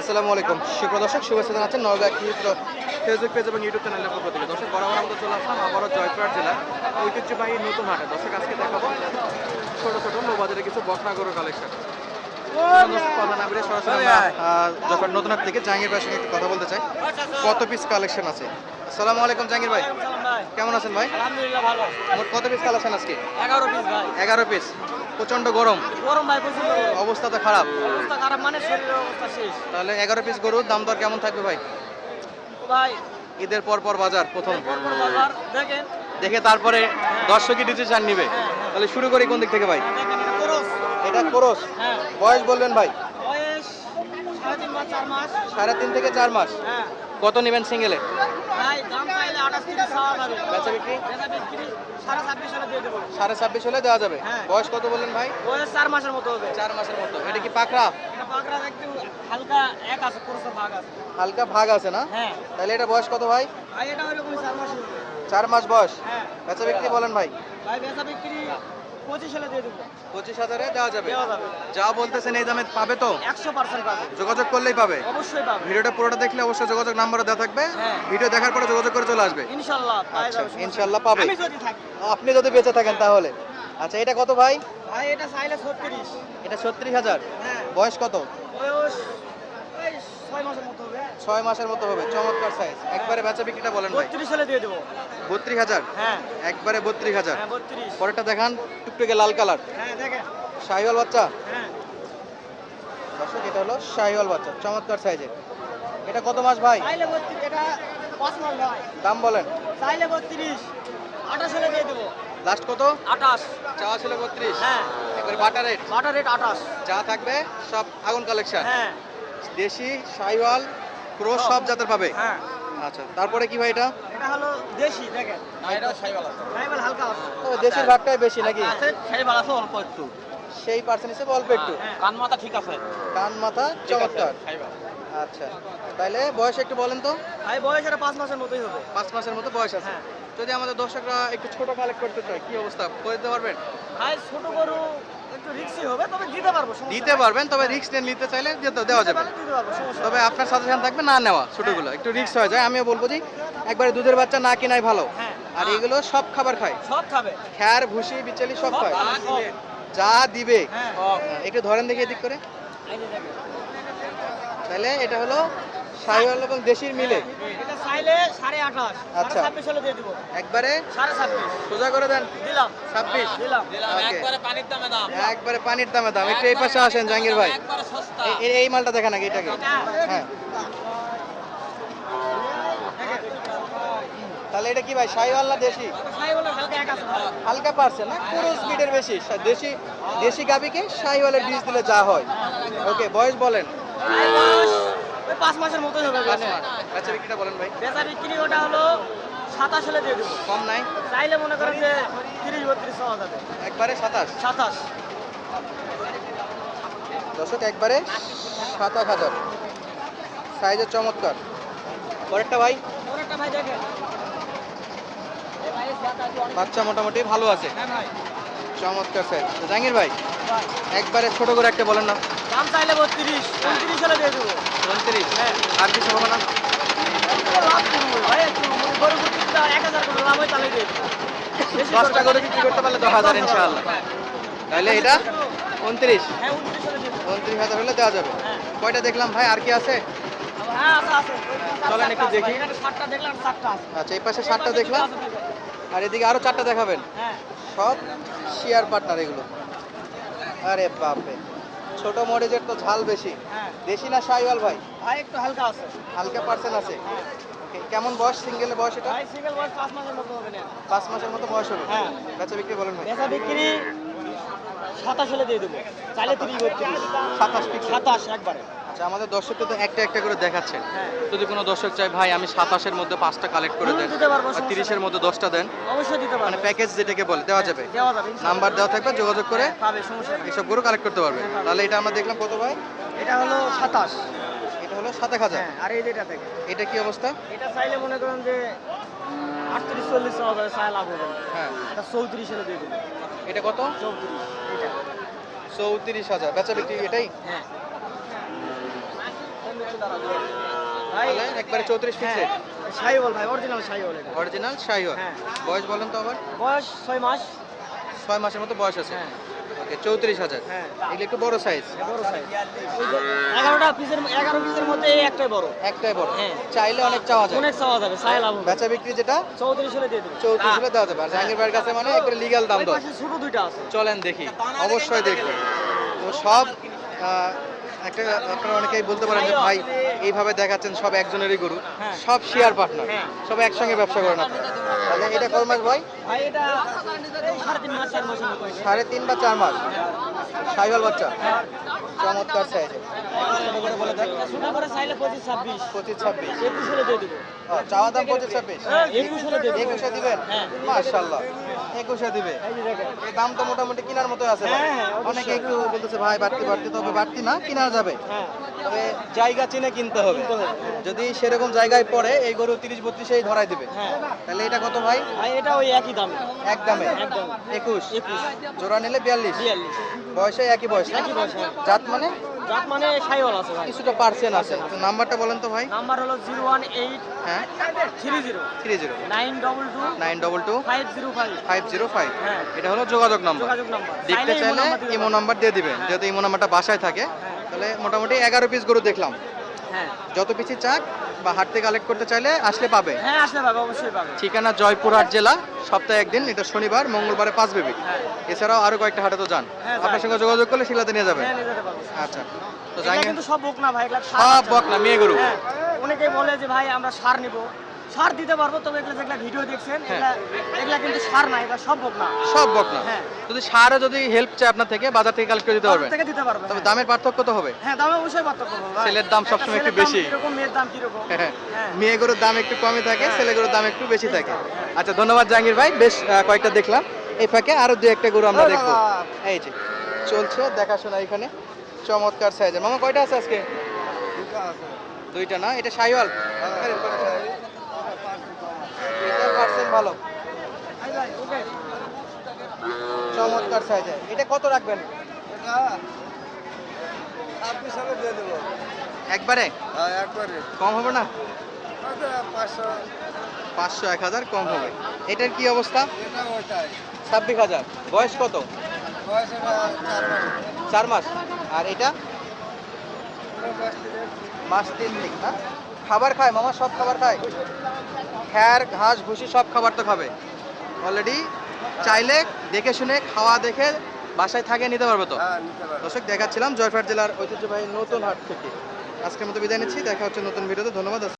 আসসালামু আলাইকুম। সুপ্রদর্শক শুভেচ্ছা জানাচ্ছেন নওগাঁ কৃষিত্র ফেসবুক পেজ এবং ইউটিউব চ্যানেলের পক্ষ থেকে। দর্শক, বরাবর আমরা চলে আসলাম আবারও জয়পুরহাট জেলা ঐতিহ্যবাহী নতুন হাটে। দর্শক, আজকে দেখাবো ছোটো ছোটো নৌবাজারে কিছু বকনা গরু কালেকশন কথা না বলে সরাসরি যখন নতুন থেকে জাহাঙ্গীর ভাইয়ের সঙ্গে একটু কথা বলতে চাই। কত পিস কালেকশন আছে? আসসালামু আলাইকুম জাহাঙ্গীর ভাই। কেমন আছেন ভাই? আলহামদুলিল্লাহ ভালো। মোট কত পিস কালেকশন আজকে? এগারো পিস ভাই। এগারো পিস প্রচণ্ড গরম। গরম ভাই গরম। অবস্থা তো খারাপ। অবস্থা খারাপ মানে শরীরের অবস্থা শেষ। তাহলে এগারো পিস গরুর দাম দর কেমন থাকবে ভাই? ভাই। ঈদের পর পর বাজার প্রথম। দেখেন। দেখে তারপরে দর্শকই ডিসিশন নিবে? তাহলে শুরু করি কোন দিক থেকে ভাই? দেখেন। এটা খরচ? বয়স বলবেন ভাই? সাড়ে তিন থেকে চার মাস। হ্যাঁ। কত নেবেন সিঙ্গেলে? সাড়ে ছাব্বিশ হলে দেওয়া যাবে। হ্যাঁ। বয়স কত বললেন ভাই? বয়স চার মাসের মতো হবে। চার মাসের মতো। এটা কি পাকড়া? হালকা এক আছে ভাগ আছে। হালকা ভাগ আছে না? হ্যাঁ। তাহলে এটা বয়স কত ভাই? এটা চার মাস বয়স। বেচা বিক্রি বলেন ভাই। ভাই বেচা বিক্রি পঁচিশ হলে দিয়ে দেবো। পঁচিশ হাজারে দেওয়া যাবে? যা বলতেছেন এই দামে পাবে তো? একশো পার্সেন্ট পাবে। যোগাযোগ করলেই পাবে? অবশ্যই পাবে। ভিডিওটা পুরোটা দেখলে অবশ্যই যোগাযোগ নাম্বারও দেওয়া থাকবে। হ্যাঁ। ভিডিও দেখার পরে যোগাযোগ করে চলে আসবে। ইনশাল্লাহ আচ্ছা। ইনশাল্লাহ পাবে। আপনি যদি বেঁচে থাকেন তাহলে? আচ্ছা এটা কত ভাই? ভাই এটা চাইলে ছত্রিশ। এটা ছত্রিশ হাজার। হ্যাঁ। বয়স কত? বয়স ওই ছয় মাসের মতো হবে ছয় মাসের মতো হবে চমৎকার সাইজ একবারে বেচা বিক্রিটা বলেন ভাই। বত্রিশ হলে দিয়ে দেবো। বত্রিশ হাজার? হ্যাঁ। একবারে বত্রিশ হাজার। হ্যাঁ পরেরটা দেখান টুকটুকে লাল কালার। হ্যাঁ দেখেন। শাহিওয়াল বাচ্চা? হ্যাঁ। দর্শক এটা হলো শাহিওয়াল বাচ্চা চমৎকার সাইজের এটা কত মাস ভাই? এটা পাঁচ মাস ভাই। দাম বলেন। চাইলে বত্রিশ আঠাশ হলে দিয়ে দেবো। লাস্ট কত? আঠাশ। চাওয়া ছিল বত্রিশ। হ্যাঁ। একবারে বাটা রেট বাটার রেট আঠাশ। যা থাকবে সব আগুন কালেকশন হ্যাঁ। দেশি শাহিওয়াল ক্রোস সব জাতের পাবে? হ্যাঁ। আচ্ছা তারপরে কি ভাই এটা? এটা হলো দেশি দেখেন। সাইবাল হালকা আছে। তবে দেশির ভাগটাই বেশি নাকি? সাইবাল আছে অল্প একটু। সেই পার্সেন্ট হিসেবে অল্প একটু? হ্যাঁ, কান মাথা ঠিক আছে। কান মাথা চমৎকার। আচ্ছা তাহলে বয়স একটু বলেন তো। ভাই বয়স এটা পাঁচ মাসের মতোই হবে। পাঁচ মাসের মতো বয়স আছে। হ্যাঁ। যদি আমাদের দর্শকরা একটু ছোট কালেক্ট করতে চায় কি অবস্থা? করে দিতে পারবেন? ভাই ছোট গরু একটু রিক্সি হবে তবে দিতে পারব সমস্যা দিতে নাই। পারবেন তবে রিস্ক নিতে চাইলে দেওয়া যাবে। তবে। আপনার সাজেশন থাকবে না নেওয়া ছোটগুলো একটু রিস্ক হয়ে যায়। আমিও বলব যে একবারে দুধের বাচ্চা না কেনাই ভালো। হ্যাঁ আর এগুলো সব খাবার খায়। সব খাবে। খ্যার ভুসি বিচালি সব খায়। যা দিবে। হ্যাঁ। হ্যাঁ, একটু ধরেন দেখি এদিক করে। তাহলে এটা হলো শাহিওয়াল এবং দেশির মিলে? এটা চাইলে সাড়ে আঠাশ আচ্ছা। সাড়ে ছাব্বিশ হলে দিয়ে দিব। একবারে? সাড়ে ছাব্বিশ। সোজা করে দেন। দিলাম। ছাব্বিশ? দিলাম। Okay. পানির দামে দাম। একবারে পানির দামে দাম। একটু এই পাশে আসেন জাহাঙ্গীর ভাই। একবারে এই মালটা দেখেন নাকি এটাকে। হ্যাঁ। তাহলে এটা কি ভাই শাহিওয়াল না দেশি? হালকা এক আছে হালকা পারছে না? পুরো স্পিডের বেশি। দেশি দেশি গাবিকে শাহিওয়ালের বীজ দিলে যা হয়। ওকে বয়স বলেন। পাঁচ মাসের মতোই হবে আচ্ছা বিক্রিটা বলেন ভাই। বেচা বিক্রি ওটা হলো সাতাশ হলে দিয়ে দেবো। কম নাই? চাইলে মনে করেন যে তিরিশ বত্রিশ পাওয়া যাবে। একবারে সাতাশ? সাতাশ। দর্শক একবারে সাতাশ হাজার। সাইজের চমৎকার। পরেরটা ভাই? ওটা ভাই দেখেন। বাচ্চা মোটামুটি ভালো আছে। হ্যাঁ চমৎকার স্যার জাহাঙ্গীর ভাই ভাই, একবারে ছোট করে একটা বলেন না। দাম চাইলে বত্রিশ উনত্রিশ হলে দিয়ে দেবো। উনত্রিশ হ্যাঁ। আর কিছু হবে না? লাভ করব ভাই গরু এক হাজার করে লাভ হয় তাহলে দিয়ে দেবো। দশটা করে বিক্রি করতে পারলে দশ হাজার ইনশাআল্লাহ। তাহলে এটা? উনত্রিশ। হ্যাঁ উনত্রিশ হাজার হলে দেওয়া যাবে। হ্যাঁ। কয়টা দেখলাম ভাই? আর কি আছে? হ্যাঁ চলেন একটু দেখি। আচ্ছা এই পাশে সাতটা দেখলাম। আর এদিকে আরও চারটা দেখাবেন। হ্যাঁ। সব শেয়ার পার্টনার এগুলো। আরে বাপরে। ছোট মরিচের তো ঝাল বেশি। বেশি দেশি না শাহিওয়াল ভাই? ভাই একটু হালকা আছে। হালকা পার্সেন্ট আছে। হ্যাঁ। কেমন বয়স সিঙ্গেল বয়স এটা? ভাই সিঙ্গেল বয়স পাঁচ মাসের মতো হবে না পাঁচ মাসের মতো বয়স হবে? হ্যাঁ। বেচা বিক্রি বলেন ভাই। বেচা বিক্রি সাতাশ হলে দিয়ে দেবো। চাইলে বত্রিশ। সাতাশ ফিক্স সাতাশ একবারে। আচ্ছা আমাদের দর্শককে তো একটা একটা করে দেখাচ্ছেন হ্যাঁ। যদি কোনো দর্শক চায় ভাই আমি সাতাশের মধ্যে পাঁচটা কালেক্ট করে দেন তিরিশের মধ্যে দশটা দেন অবশ্যই দিতে মানে প্যাকেজ যেটাকে বলে দেওয়া যাবে। দেওয়া যাবে নাম্বার দেওয়া থাকবে যোগাযোগ করে হ্যাঁ, পাবে সমস্যা গরু কালেক্ট করতে পারবে। তাহলে এটা আমরা দেখলাম কত ভাই? এটা হলো সাতাশ। এটা হলো সাতাশ হাজার। হ্যাঁ আর এই যেটা দেখে এটা কি অবস্থা? এটা চাইলে মনে করেন যে আটত্রিশ চল্লিশ করে চাই লাভ হবে। হ্যাঁ। এটা চৌত্রিশ হলে দিয়ে এটা কত? চৌত্রিশ এটা চৌত্রিশ হাজার। বেচা বিক্রি এটাই? হ্যাঁ। ভাই একবারে চৌত্রিশ হ্যাঁ শাহিওয়াল ভাই অরিজিনাল শাহিওয়াল এটা। অরিজিনাল শাহিওয়াল। হ্যাঁ। বয়স বলেন তো আবার। বয়স ছয় মাস। ছয় মাসের মতো বয়স আছে। হ্যাঁ। ওকে চৌত্রিশ হাজার। হ্যাঁ। এগুলো একটু বড় সাইজ বড় সাইজ এগারোটা পিসের এগারো পিসের মধ্যে এই একটাই বড়। একটাই বড়। হ্যাঁ। চাইলে অনেক চাওয়া অনেক চাওয়া যাবে চাই লাভ বেচা বিক্রি যেটা চৌত্রিশ হলে দিয়ে দেবে। চৌত্রিশ হলে দেওয়া যাবে। আর জাহাঙ্গীর ভাইয়ের কাছে মানে একটু লিগ্যাল দাম ওই ছোট দুইটা আছে। চলেন দেখি। অবশ্যই দেখব। তো সব একটা আপনারা অনেকেই বলতে পারেন যে ভাই এইভাবে দেখাচ্ছেন সব একজনেরই গরু। হ্যাঁ। সব শেয়ার পার্টনার হ্যাঁ। সব একসঙ্গে ব্যবসা করেন আপনারা। তাহলে এটা কয় মাস ভাই? সাড়ে তিন। সাড়ে বা চার মাস? সাইবাল বাচ্চা? চমৎকার সাইজে পঁচিশ ছাব্বিশ। ও, চাওয়া দাম পঁচিশ ছাব্বিশ। হ্যাঁ, একুশ দিবেন? হ্যাঁ। একুশে দিবে। দাম তো মোটামুটি কেনার মতো আছে। হ্যাঁ, হ্যাঁ। অনেকে একটু বলতেছে ভাই বাড়তি বাড়তি তবে বাড়তি না কেনা যাবে। হ্যাঁ তবে জায়গা চিনে কিনতে হবে। যদি সেরকম জায়গায় পড়ে এই গরু তিরিশ বত্রিশেই ধরাই দিবে। হ্যাঁ তাহলে এটা কত ভাই? এটা ওই একই দাম। এক দামে? একদম। একুশ। একুশ। জোড়া নিলে বিয়াল্লিশ। বিয়াল্লিশ। বয়সে একই বয়স একই বয়স হ্যাঁ। জাত মানে? জাত মানে সাইওয়াল আছে ভাই। কিছুটা পার্সেন্ট আছে। তো নাম্বারটা বলেন তো ভাই। নাম্বার হলো জিরো ওয়ান এইট হ্যাঁ। Three zero. Three zero. Nine double two nine double two five zero five. Five zero five. হ্যাঁ। এটা হলো যোগাযোগ নাম্বার। যোগাযোগ নাম্বার। দেখতে চাইলে ইমো নাম্বার দিয়ে দিবেন। যেহেতু ইমো নাম্বারটা বাসায় থাকে হ্যাঁ। তাহলে মোটামুটি এগারো পিস গরু দেখলাম। হ্যাঁ। যত বেশি চাক বা হাট থেকে কালেক্ট করতে চাইলে আসলে পাবে। হ্যাঁ আসলে পাবে অবশ্যই পাবে। ঠিকানা জয়পুরহাট জেলা সপ্তাহে একদিন এটা শনিবার মঙ্গলবারে পাঁচ বেবি। হ্যাঁ। এছাড়াও আরও কয়েকটা হাটে তো যান। হ্যাঁ, আপনার সঙ্গে যোগাযোগ করলে সেগুলোতে নিয়ে যাবে আচ্ছা। তো জানি কিন্তু সব বক না ভাই সব বক বকনা মেয়ে গরু। অনেকেই বলে যে ভাই আমরা সার নিব। সার দিতে পারব তবে এগুলো যেগুলা ভিডিও দেখছেন হ্যাঁ। এগুলা এগুলা কিন্তু সার না এটা সব বোক না। সব বকনা হ্যাঁ। যদি সারে যদি হেল্প চাই আপনার থেকে বাজার থেকে কালেক্ট করে দিতে পারবেন থেকে দিতে পারবে তবে হ্যাঁ। দামের পার্থক্য তো হবে। হ্যাঁ দামে অবশ্যই পার্থক্য হবে। ছেলের দাম সবসময় একটু বেশি। কীরকম মেয়ের দাম কীরকম? হ্যাঁ মেয়ে গরুর দাম একটু কমই থাকে। ছেলে গরুর দাম একটু বেশি থাকে। আচ্ছা ধন্যবাদ জাহাঙ্গীর ভাই বেশ কয়েকটা দেখলাম। এই ফাঁকে আরও দু একটা গরু আমরা দেখব। এই যে চলছে দেখাশোনা এখানে চমৎকার সাইজের মামা কয়টা আছে আজকে? দুইটা না? এটা সাইওয়াল ভালো। চমৎকার সাইজের এটা কত রাখবেন? দিয়ে দেবো। একবারে? হ্যাঁ একবারে। কম হবে না? পাঁচশো। পাঁচশো এক হাজার কম হবে। এটার কি অবস্থা? ছাব্বিশ হাজার। বয়স কত? বয়স চার মাস। আর এটা? মাস তিন দিক না? খাবার খায় মামা সব খাবার খায়। খ্যার ঘাস ভুসি সব খাবার তো খাবে। অলরেডি চাইলে দেখে শুনে খাওয়া দেখে বাসায় থাকে নিতে পারবে তো। হ্যাঁ দর্শক দেখাচ্ছিলাম জয়ফাট জেলার ঐতিহ্যবাহী নতুন হাট থেকে। আজকের মতো বিদায় নিচ্ছি দেখা হচ্ছে নতুন ভিডিওতে। ধন্যবাদ